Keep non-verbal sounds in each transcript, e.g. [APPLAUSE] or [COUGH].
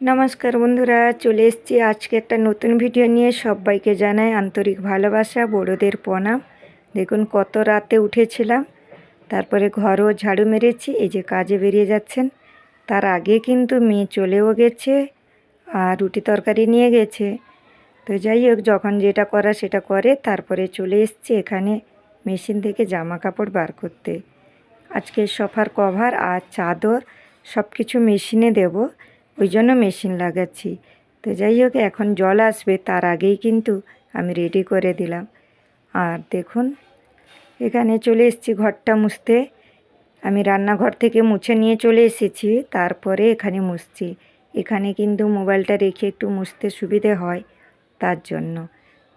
নমস্কার বন্ধুরা, চলে এসেছি আজকে একটা নতুন ভিডিও নিয়ে। সবাইকে জানাই আন্তরিক ভালোবাসা, বড়োদের প্রণাম। দেখুন কত রাতে উঠেছিলাম, তারপরে ঘরও ঝাড়ু মেরেছি, এই যে কাজে বেরিয়ে যাচ্ছেন। তার আগে কিন্তু মেয়ে চলেও গেছে আর রুটি তরকারি নিয়ে গেছে। তো যাই হোক, যখন যেটা করা সেটা করে, তারপরে চলে এসছি এখানে মেশিন থেকে জামা কাপড় বার করতে। আজকে সোফার কভার আর চাদর সব কিছু মেশিনে দেব। ওই জন্য মেশিন লাগাচ্ছি। তো যাই হোক, এখন জল আসবে, তার আগেই কিন্তু আমি রেডি করে দিলাম। আর দেখুন, এখানে চলে এসেছি ঘরটা মুছতে। আমি রান্নাঘর থেকে মুছে নিয়ে চলে এসেছি, তারপরে এখানে মুছছি। এখানে কিন্তু মোবাইলটা রেখে একটু মুছতে সুবিধে হয় তার জন্য।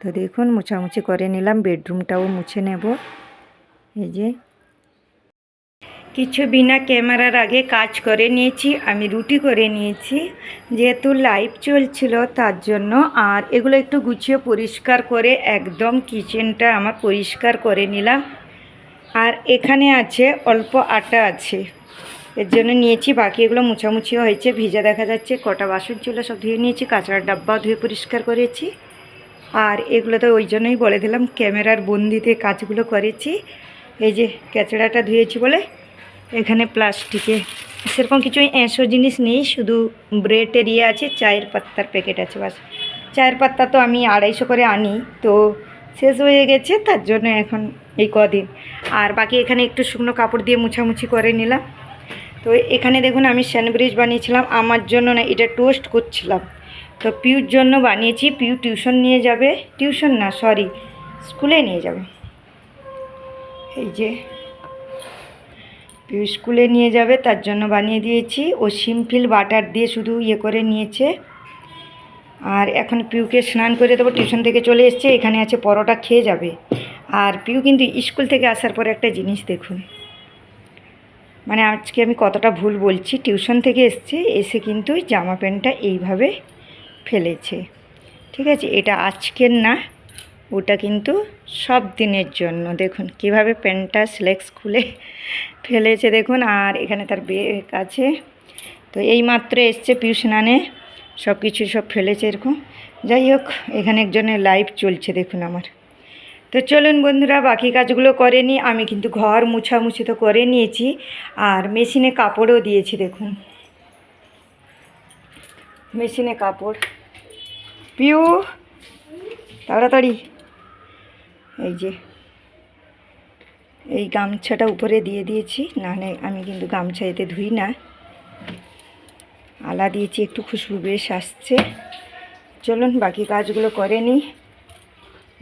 তো দেখুন, মুছামুছি করে নিলাম, বেডরুমটাও মুছে নেব। এই যে কিছু বিনা ক্যামেরার আগে কাজ করে নিয়েছি, আমি রুটি করে নিয়েছি। যেহেতু লাইভ চলছিল তার জন্য, আর এগুলো একটু গুছিয়ে পরিষ্কার করে একদম কিচেনটা আমার পরিষ্কার করে নিলাম। আর এখানে আছে অল্প আটা আছে। এর জন্য নিয়েছি বাকি এগুলো মুছামুছিও হয়েছে, ভিজা দেখা যাচ্ছে, কটা বাসন ছিল, সব ধুয়ে নিয়েছি কাঁচড়ার ডাব্বা ধুয়ে পরিষ্কার করেছি। আর এগুলো তো ওই জন্যই বলে দিলাম, ক্যামেরার বন্দিতে কাজগুলো করেছি। এই যে, ক্যাচড়াটা ধুয়েছি বলে এখানে প্লাস্টিকে, সেরকম কিছু এঁশো জিনিস নেই, শুধু ব্রেডের ইয়ে আছে, চায়ের পাত্তার প্যাকেট আছে বাস। চায়ের পাত্তা তো আমি আড়াইশো করে আনি, তো শেষ হয়ে গেছে, তার জন্য এখন এই কদিন। আর বাকি এখানে একটু শুকনো কাপড় দিয়ে মুছামুছি করে নিলাম। তো এখানে দেখুন আমি স্যান্ডউইচ বানিয়েছিলাম, আমার জন্য না এটা টোস্ট করছিলাম। তো পিউর জন্য বানিয়েছি, পিউ টিউশন নিয়ে যাবে, টিউশন না, সরি, স্কুলে নিয়ে যাবে। এই যে পিউ স্কুলে নিয়ে যাবে, তার জন্য বানিয়ে দিয়েছি। ও সিমফিল বাটার দিয়ে শুধু ইয়ে করে নিয়েছে। আর এখন পিউকে স্নান করে দেবো, টিউশন থেকে চলে এসছে, এখানে আছে পরোটা, খেয়ে যাবে। আর পিউ কিন্তু স্কুল থেকে আসার পরে একটা জিনিস দেখুন। মানে আজকে আমি কতটা ভুল বলছি, টিউশন থেকে এসছে, এসে কিন্তু জামা প্যান্টটা এইভাবে ফেলেছে। ঠিক আছে, এটা আজকের না ওটা কিন্তু সব দিনের জন্য। দেখুন কীভাবে প্যান্টটা স্লেক্স খুলে [LAUGHS] ফেলেছে। দেখুন, আর এখানে তার বেগ আছে। তো এই মাত্র এসছে পিউ স্নানে সব কিছু সব ফেলেছে এরকম। যাই হোক, এখানে একজনের লাইভ চলছে দেখুন আমার। তো চলুন বন্ধুরা, বাকি কাজগুলো করে নিই আমি কিন্তু ঘর মুছামুছি তো করে নিয়েছি। আর মেশিনে কাপড়ও দিয়েছি দেখুন। মেশিনে কাপড়। পিউ, তাড়াতাড়ি। এই যে, এই গামছাটা উপরে দিয়ে দিয়েছি, নাহলে আমি কিন্তু গামছা এতে ধুই না। আলা দিয়েছি, একটু খুশবু বেশ আসছে। চলুন, বাকি কাজগুলো করে নিই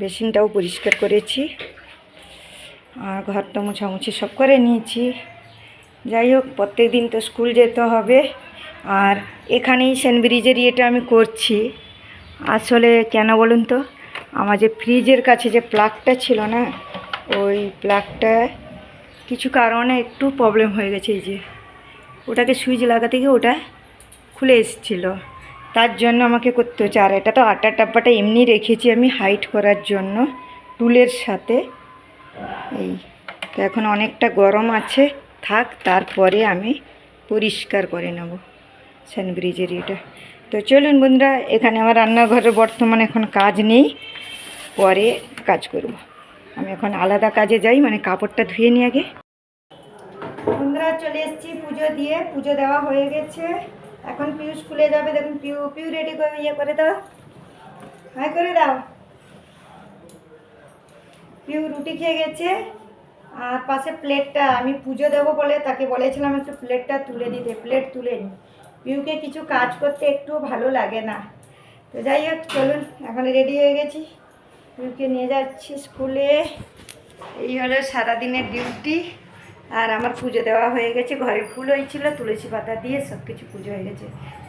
বেসিনটাও পরিষ্কার করেছি। আর ঘরটা মোছামুছি সব করে নিয়েছি। যাই হোক, প্রত্যেক দিন তো স্কুল যেতে হবে। আর এখানেই সেন্ট ব্রিজের ইয়েটা আমি করছি। আসলে কেন বলুন তো? আমার যে ফ্রিজের কাছে যে প্লাগটা ছিল না, ওই প্লাগটা কিছু কারণে একটু প্রবলেম হয়ে গেছে এই যে। ওটাকে সুইচ লাগাতে গিয়ে ওটা খুলে এসেছিল। তার জন্য আমাকে করতে হচ্ছে। আর এটা তো আটার ডাব্বাটা এমনি রেখেছি আমি হাইট করার জন্য টুলের সাথে। এই তো এখন অনেকটা গরম আছে। থাক, তারপরে আমি পরিষ্কার করে নেব। স্যান্ড ব্রিজের এটা। তো চলুন বন্ধুরা, এখানে আমার রান্নাঘরে বর্তমানে এখন কাজ নেই, পরে কাজ করব। আমি এখন আলাদা কাজে যাই মানে কাপড়টা ধুয়ে নিয়ে আগে। বন্ধুরা, চলে এসেছি পুজো দিয়ে, পুজো দেওয়া হয়ে গেছে। এখন পিউ স্কুলে যাবে, দেখুন পিউ পিউ রেডি করে ইয়ে করে দাও। হাই করে দাও। পিউ রুটি খেয়ে গেছে, আর পাশে প্লেটটা আমি পুজো দেবো বলে তাকে বলেছিলাম একটু প্লেটটা তুলে দিতে প্লেট তুলে নি পিউকে কিছু কাজ করতে একটু ভালো লাগে না। তো যাই হোক, চলুন এখন রেডি হয়ে গেছি। পিউকে নিয়ে যাচ্ছি স্কুলে। এই হলো সারাদিনের ডিউটি আর আমার পুজো দেওয়া হয়ে গেছে, ঘরে ফুল হয়েছিল, তুলসী পাতা দিয়ে সব কিছু পুজো হয়ে গেছে।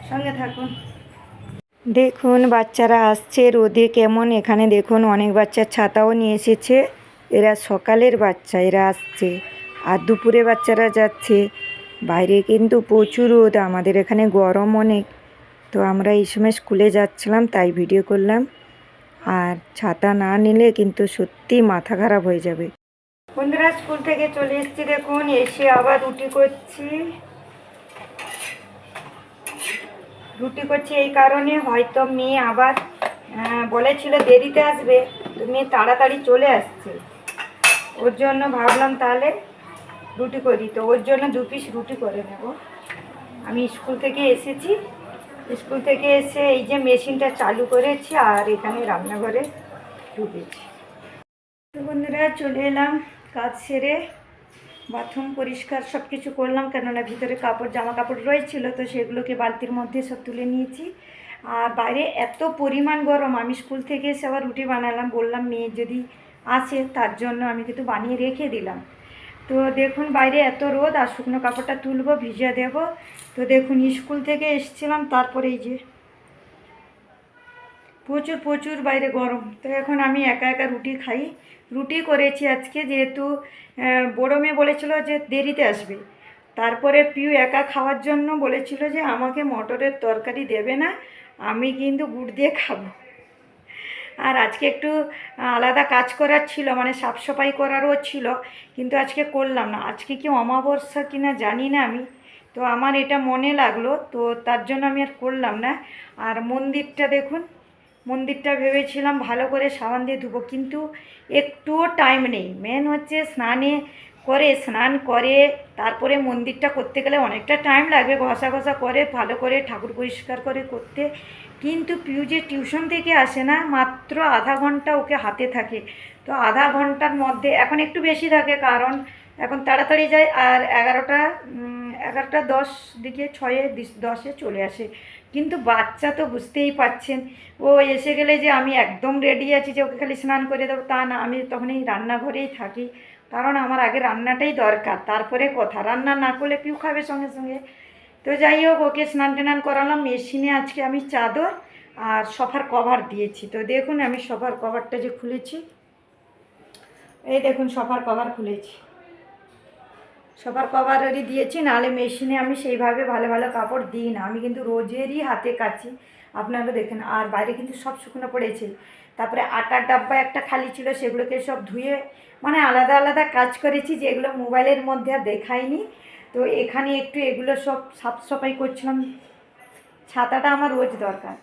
সঙ্গে থাকুন। দেখুন, বাচ্চারা আসছে, রোদে কেমন, এখানে দেখুন, অনেক বাচ্চা ছাতাও নিয়ে এসেছে। এরা সকালের বাচ্চা, এরা আসছে। আর দুপুরে বাচ্চারা যাচ্ছে। বাইরে কিন্তু প্রচুর রোদ, আমাদের এখানে গরম অনেক। তো আমরা এই সময় স্কুলে যাচ্ছিলাম, তাই ভিডিও করলাম। আর ছাতা না নিলে কিন্তু সত্যি মাথা খারাপ হয়ে যাবে। বন্ধুরা, স্কুল থেকে চলে এসেছি দেখুন, এসে আবার রুটি করছি। রুটি করছি এই কারণে, হয়তো মেয়ে আবার বলেছিল দেরিতে আসবে। তো মেয়ে তাড়াতাড়ি চলে আসছে। ওর জন্য ভাবলাম তাহলে রুটি করি তো ওর জন্য দু পিস রুটি করে নেব। আমি স্কুল থেকে এসেছি। স্কুল থেকে এসে এই যে মেশিনটা চালু করেছি আর এখানে রান্নাঘরে ঢুকেছি। বন্ধুরা, চলে এলাম কাজ সেরে। বাথরুম পরিষ্কার সব কিছু করলাম কেননা ভিতরে কাপড় জামা কাপড় রয়েছিল, তো সেগুলোকে বালতির মধ্যে সব তুলে নিয়েছি। আর বাইরে এত পরিমাণ গরম, আমি স্কুল থেকে এসে আবার রুটি বানালাম, বললাম মেয়ে যদি আসে তার জন্য আমি কিন্তু বানিয়ে রেখে দিলাম। তো দেখুন বাইরে এত রোদ, আর শুকনো কাপড়টা তুলবো, ভিজিয়ে দেব। তো দেখুন, স্কুল থেকে এসছিলাম, তারপরে এই যে প্রচুর প্রচুর বাইরে গরম। তো এখন আমি একা একা রুটি খাই। রুটি করেছি আজকে, যেহেতু বড়ো মেয়ে বলেছিল যে দেরিতে আসবে। তারপরে পিউ একা খাওয়ার জন্য বলেছিল যে আমাকে মটরের তরকারি দেবে না, আমি কিন্তু গুড় দিয়ে খাব। আর আজকে একটু আলাদা কাজ করার ছিল মানে সাফ সাফাই করারও ছিল, কিন্তু আজকে করলাম না। আজকে কি অমাবস্যা কিনা জানি না আমি। তো আমার এটা মনে লাগল, তো তার জন্য আমি আর করলাম না। আর মন্দিরটা দেখুন, মন্দিরটা ভেবেছিলাম ভালো করে সাবান দিয়ে ধুবো, কিন্তু একটুও টাইম নেই। মেন হচ্ছে স্নানে করে, স্নান করে, তারপরে মন্দিরটা করতে গেলে অনেকটা টাইম লাগবে, ঘষা ঘষা করে, ভালো করে ঠাকুর পরিষ্কার করে করতে। কিন্তু পিউ যে টিউশন থেকে আসে না, মাত্র আধা ঘণ্টা ওকে হাতে থাকে। তো আধা ঘণ্টার মধ্যে এখন একটু বেশি থাকে কারণ এখন তাড়াতাড়ি যায় আর এগারোটা এগারোটা দশ দিকে ছয়ে দশে চলে আসে। কিন্তু বাচ্চা তো বুঝতেই পাচ্ছেন ও এসে গেলে যে আমি একদম রেডি আছি যে ওকে খালি স্নান করে দেবো, তা না, আমি তখন এই রান্নাঘরেই থাকি। কারণ আমার আগে রান্নাটাই দরকার, তারপরে কথা। রান্না না করলে পিউ খাবে সঙ্গে সঙ্গে। তো যাই হোক ওকে স্নান টান করালাম, মেশিনে আজকে আমি চাদর আর সফার কভার দিয়েছি। তো দেখুন, আমি সফার কভারটা যে খুলেছি, এই দেখুন, সফার কভার খুলেছি। সবার কভারই দিয়েছি, নাহলে মেশিনে আমি সেইভাবে ভালো ভালো কাপড় দিই না। আমি কিন্তু রোজেরই হাতে কাচি, আপনারা দেখেন, আর বাইরে কিন্তু সব শুকনো পড়েছে তারপরে আটার ডাব্বা একটা খালি ছিল, সেগুলোকে সব ধুয়ে মানে আলাদা আলাদা কাজ করেছি, যেগুলো মোবাইলের মধ্যে দেখাইনি। তো এখানে একটু এগুলো সব সাফ সাফাই করছিলাম। ছাতাটা আমার রোজ দরকার।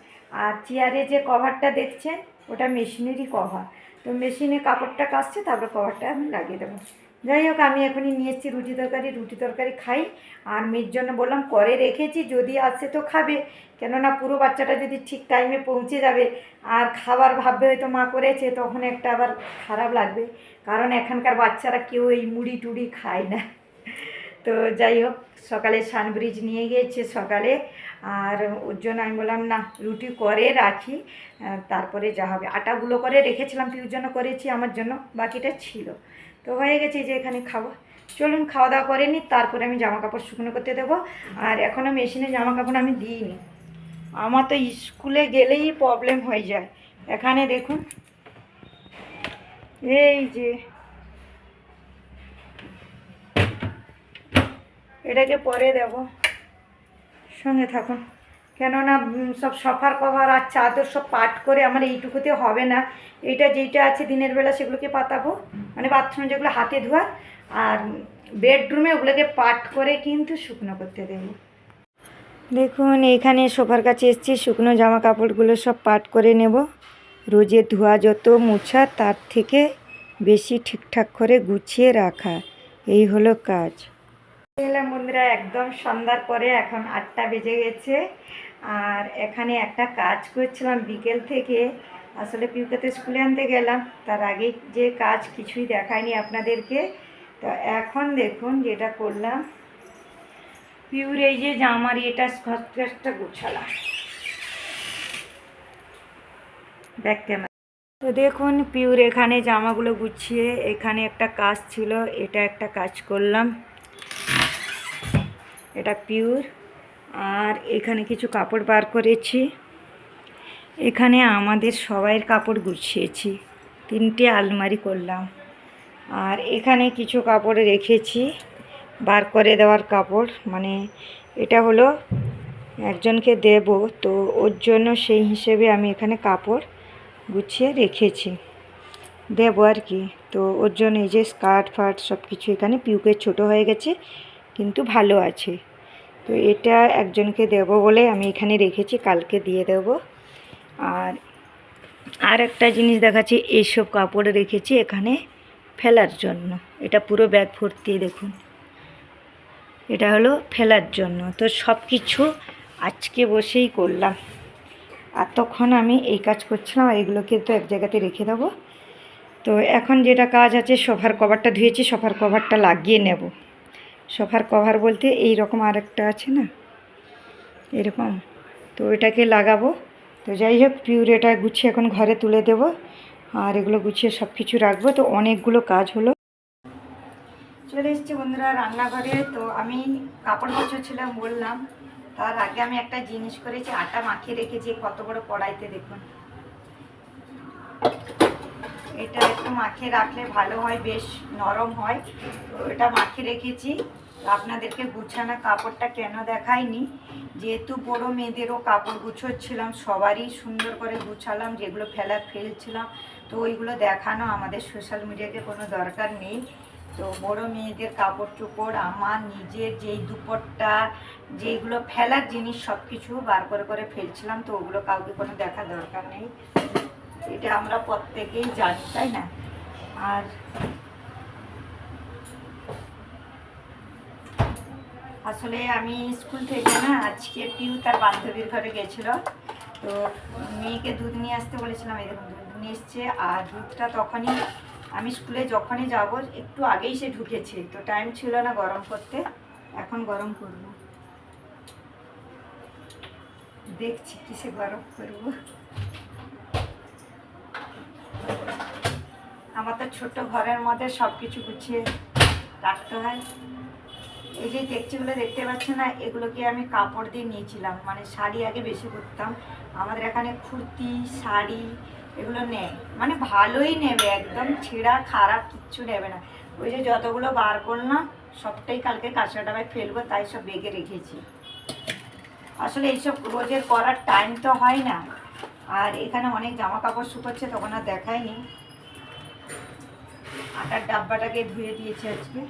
আর চেয়ারে যে কভারটা দেখছেন, ওটা মেশিনেরই কভার। তো মেশিনে কাপড়টা কাচছে, তারপর কভারটা আমি লাগিয়ে দেবো। যাই হোক, আমি এখনই নিয়ে এসেছি রুটি তরকারি। রুটি তরকারি খাই। আর মেয়ের জন্য বললাম, করে রেখেছি, যদি আসে তো খাবে। কেননা পুরো বাচ্চাটা যদি ঠিক টাইমে পৌঁছে যাবে, আর খাবার ভাববে হয়তো মা করেছে, তখন একটা আবার খারাপ লাগবে। কারণ এখানকার বাচ্চারা কেউ এই মুড়ি টুড়ি খায় না। তো যাই হোক, সকালে সানব্রিজ নিয়ে গিয়েছে সকালে। আর ওর জন্য আমি বললাম, না, রুটি করে রাখি তারপরে যা হবে। আটাগুলো করে রেখেছিলাম পিউর জন্য করেছি, আমার জন্য বাকিটা ছিল। তো হয়ে গেছে যে এখানে খাব চলুন, খাওয়া দাওয়া করে নিই, তারপরে আমি জামা কাপড় শুকনো করতে দেবো। আর এখনও মেশিনে জামা কাপড় আমি দিইনি। আমার তো স্কুলে গেলেই প্রবলেম হয়ে যায়। এখানে দেখুন, এই যে এটাকে পরে দেব। সঙ্গে থাকুন। কেননা সব সফার কভার আর চাদর সব পাট করে আমার এইটুকুতে হবে না। এইটা যেইটা আছে দিনের বেলা সেগুলোকে পাতাবো। মানে বাথরুমে যেগুলো হাতে ধোয়া, আর বেডরুমে ওগুলোকে পাট করে কিন্তু শুকনো করতে দেবো। দেখুন এইখানে সোফার কাছে এসেছি, শুকনো জামা কাপড়গুলো সব পাট করে নেব। রোজে ধোয়া যত মোছা, তার থেকে বেশি ঠিকঠাক করে গুছিয়ে রাখা। এই হলো কাজ। এলাম বন্ধুরা, একদম সন্ধ্যার পরে এখন আটটা বেজে গেছে। আর এখানে একটা কাজ করছিলাম বিকেল থেকে। আসলে পিউকাতে স্কুলে আনতে গেলাম, তার আগে যে কাজ কিছুই দেখায়নি আপনাদেরকে। তো এখন দেখুন যেটা করলাম। পিউর এই যে জামার এটা স্কচটা গুছালাম। ব্যাক তো দেখুন পিউর এখানে জামাগুলো গুছিয়ে এখানে একটা কাজ ছিল, এটা একটা কাজ করলাম। এটা পিওর আর এখানে কিছু কাপড় বার করেছি। এখানে আমাদের সবাইয়ের কাপড় গুছিয়েছি। তিনটে আলমারি করলাম। আর এখানে কিছু কাপড় রেখেছি। বার করে দেওয়ার কাপড়। মানে এটা হলো একজনকে দেব। তো ওর জন্য সেই হিসেবে আমি এখানে কাপড় গুছিয়ে রেখেছি। দেবো আর কি। তো ওর জন্য এই যে স্কার্ট ফার্ট সব কিছু এখানে পিউকে ছোট হয়ে গেছে। কিন্তু ভালো আছে। তো এটা একজনকে দেব বলে আমি এখানে রেখেছি, কালকে দিয়ে দেব। আর আর একটা জিনিস দেখাচ্ছি এইসব কাপড় রেখেছি এখানে ফেলার জন্য। এটা পুরো ব্যাগ ভর্তি, দেখুন। এটা হলো ফেলার জন্য। তো সব কিছু আজকে বসেই করলাম। আর তখন আমি এই কাজ করছিলাম, আর এগুলোকে তো এক জায়গাতে রেখে দেবো। তো এখন যেটা কাজ আছে, সোফার কভারটা ধুয়েছি, সোফার কভারটা লাগিয়ে নেব। সোফার কভার বলতে এই রকম আরেকটা আছে না? এরকম। তো এটাকে লাগাবো। তো যাই হোক, পিউরেটা গুছিয়ে এখন ঘরে তুলে দেব। আর এগুলো গুছিয়ে সব কিছু রাখব। তো অনেকগুলো কাজ হলো। চলে এসেছি বন্ধুরা রান্নাঘরে। তো আমি কাপড় ছিলাম বললাম, তার আগে আমি একটা জিনিস করেছি, আটা মাখিয়ে রেখেছি, কত বড় কড়াইতে দেখুন। এটা একটু মাখিয়ে রাখলে ভালো হয়, বেশ নরম হয়। তো এটা মাখিয়ে রেখেছি। আপনাদেরকে গুছানো কাপড়টা কেন দেখাইনি? যেহেতু বড় মেয়েদেরও কাপড় গুছোচ্ছিলাম, সবারই সুন্দর করে গুছালাম, যেগুলো ফেলা ফেলছিলাম, তো ওইগুলো দেখানো আমাদের সোশ্যাল মিডিয়াতে কোনো দরকার নেই। তো বড় মেয়েদের কাপড় চোপড়, আমার নিজের যেই দুপট্টা, যেইগুলো ফেলার জিনিস সব কিছু বার করে করে ফেলছিলাম, তো ওগুলো কাউকে কোনো দেখার দরকার নেই। এটা আমরা প্রত্যেকেই জানি, তাই না? আর আসলে আমি স্কুল থেকে না আজকে পিউ তার বান্ধবীর ঘরে গেছিল। তো মেয়েকে দুধ নিয়ে আসতে বলেছিলাম, এই দেখুন, দুধ নিয়ে এসছে আর দুধটা তখনই আমি স্কুলে যখনই যাব, একটু আগেই সে ঢুকেছে। তো টাইম ছিল না গরম করতে, এখন গরম করব। দেখছি কিসে গরম করব। আমার তো ছোট ঘরের মধ্যে সব কিছু গুছিয়ে রাখতে হয়। এই যে দেখছিগুলো দেখতে পাচ্ছেন না, এগুলোকে আমি কাপড় দিয়ে নিয়েছিলাম। মানে শাড়ি আগে বেশি করতাম আমাদের এখানে কুর্তি, শাড়ি এগুলো নেয় মানে ভালোই নেবে একদম, ছেঁড়া, খারাপ কিচ্ছু নেবে না। ওই যে যতগুলো বার করলাম, সবটাই কালকে কাঁচা ডাবায় ফেলব, তাই সব বেগে রেখেছি। আসলে এইসব রোজের করার টাইম তো হয় না। আর এখানে অনেক জামা কাপড় শুকোচ্ছে, তখন আর দেখায়নি আটার ডাব্বাটাকে ধুয়ে দিয়েছে আজকে।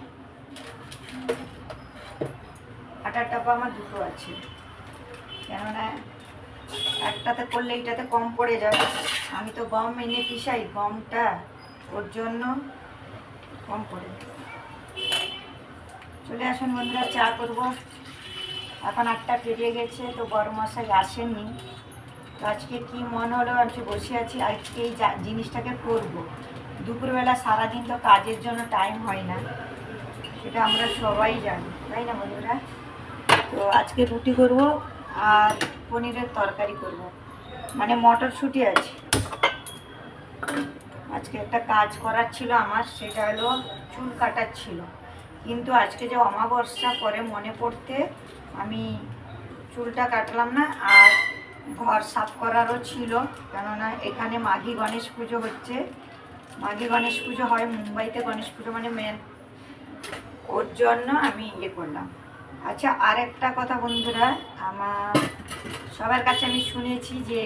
আটার ডাব্বা আমার দুটো আছে। কেননা একটাতে করলে এইটাতে কম পড়ে যাবে। আমি তো গম এনে পিসাই গমটা ওর জন্য কম পড়ে। চলে আসুন বন্ধুরা, চা করব। এখন আটটা পেরিয়ে গেছে, তো বড় মশাই আসেননি। তো আজকে কি মন হলো আজকে বসে আছি। আজকে এই জিনিসটাকে করব। দুপুরবেলা সারাদিন তো কাজের জন্য টাইম হয় না। সেটা আমরা সবাই জানি, তাই না বন্ধুরা? তো আজকে রুটি করব আর পনিরের তরকারি করব। মানে মটরশুঁটি আছে। আজকে একটা কাজ করার ছিল আমার, সেটা হলো চুল কাটার ছিল। কিন্তু আজকে যে অমাবস্যা, পরে মনে পড়তে আমি চুলটা কাটলাম না আর ঘর সাফ করারও ছিল। কেননা এখানে মাঘী গণেশ পুজো হচ্ছে। মাঘী গণেশ পুজো হয়, মুম্বাইতে গণেশ পুজো মানে মেন ওর জন্য আমি ইয়ে করলাম। আচ্ছা আর একটা কথা বন্ধুরা, আমার সবার কাছে আমি শুনেছি যে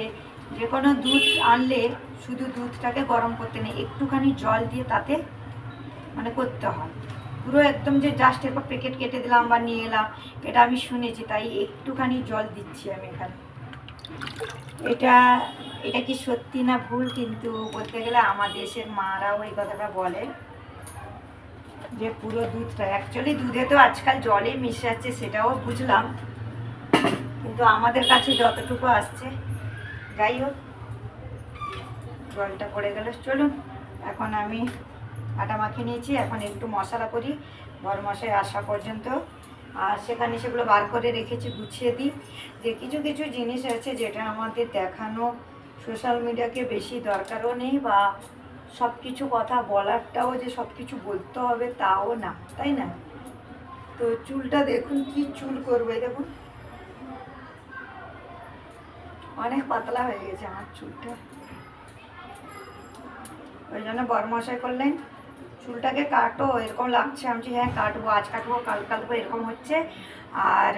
যে কোনো দুধ আনলে শুধু দুধটাকে গরম করতে নেই, একটুখানি জল দিয়ে তাতে মানে করতে হয়। পুরো একদম যে জাস্ট এরপর প্যাকেট কেটে দিলাম বা নিয়ে এলাম, এটা আমি শুনেছি, তাই একটুখানি জল দিচ্ছি আমি এখানে। এটা এটা কি সত্যি না ভুল? কিন্তু বলতে গেলে আমার দেশের মারাও এই কথাটা বলে যে পুরো দুধটা অ্যাকচুয়ালি দুধে তো আজকাল জলে মিশে যাচ্ছে সেটাও বুঝলাম। কিন্তু আমাদের কাছে যতটুকু আসছে, যাই হোক, জলটা পড়ে গেল। চলুন, এখন আমি আটা মাখিয়ে নিয়েছি। এখন একটু মশলা করি বড় মশাই আসা পর্যন্ত। আর সেখানে সেগুলো বার করে রেখেছি, গুছিয়ে দিই। যে কিছু কিছু জিনিস আছে যেটা আমাদের দেখানো সোশ্যাল মিডিয়াকে বেশি দরকারও নেই বা সব কিছু কথা বলারটাও যে সব কিছু বলতে হবে তাও না, তাই না? তো চুলটা দেখুন কি চুল করবে দেখুন। অনেক পাতলা হয়ে গেছে আমার চুলটা। ওই জন্য বরমশাই করলেন, চুলটাকে কাটো, এরকম লাগছে। আমি হ্যাঁ কাটবো, আজ কাটবো, কাল কাটবো, এরকম হচ্ছে। আর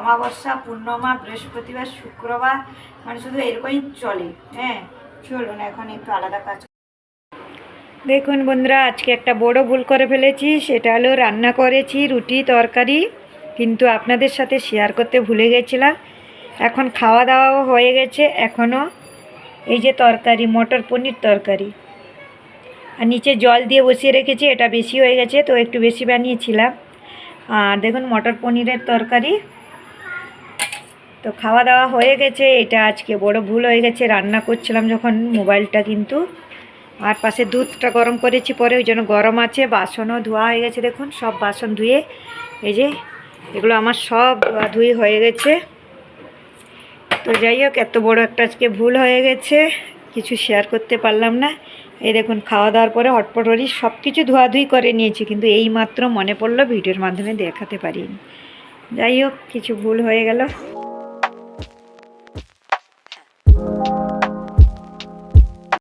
অমাবস্যা, পূর্ণমা, বৃহস্পতিবার, শুক্রবার মানে শুধু এরকমই চলে হ্যাঁ? চলুন, এখন একটু আলাদা কাজ দেখুন বন্ধুরা, আজকে একটা বড় ভুল করে ফেলেছি, সেটা হলো রান্না করেছি রুটি, তরকারি, কিন্তু আপনাদের সাথে শেয়ার করতে ভুলে গেছিলাম। এখন খাওয়া দাওয়াও হয়ে গেছে এখনও এই যে তরকারি, মটর পনির তরকারি। আর নিচে জল দিয়ে বসিয়ে রেখেছি, এটা বেশি হয়ে গেছে, তো একটু বেশি বানিয়েছিলাম। আর দেখুন, মটর পনিরের তরকারি তো খাওয়া দাওয়া হয়ে গেছে, এটা আজকে বড় ভুল হয়ে গেছে, রান্না করছিলাম যখন মোবাইলটা কিন্তু। আর পাশে দুধটা গরম করেছি পরে, ওই জন্য গরম আছে, বাসনও ধোয়া হয়ে গেছে, দেখুন, সব বাসন ধুয়ে, এই যে, এগুলো আমার সব ধুই হয়ে গেছে। তো যাই হোক, এত বড় একটা আজকে ভুল হয়ে গেছে, কিছু শেয়ার করতে পারলাম না। এই দেখুন খাওয়া দাওয়ার পরে হটপটরি সব কিছু ধোয়াধুয়ি করে নিয়েছি, কিন্তু এই মাত্র মনে পড়ল, ভিডিওর মাধ্যমে দেখাতে পারিনি। যাই হোক, কিছু ভুল হয়ে গেল।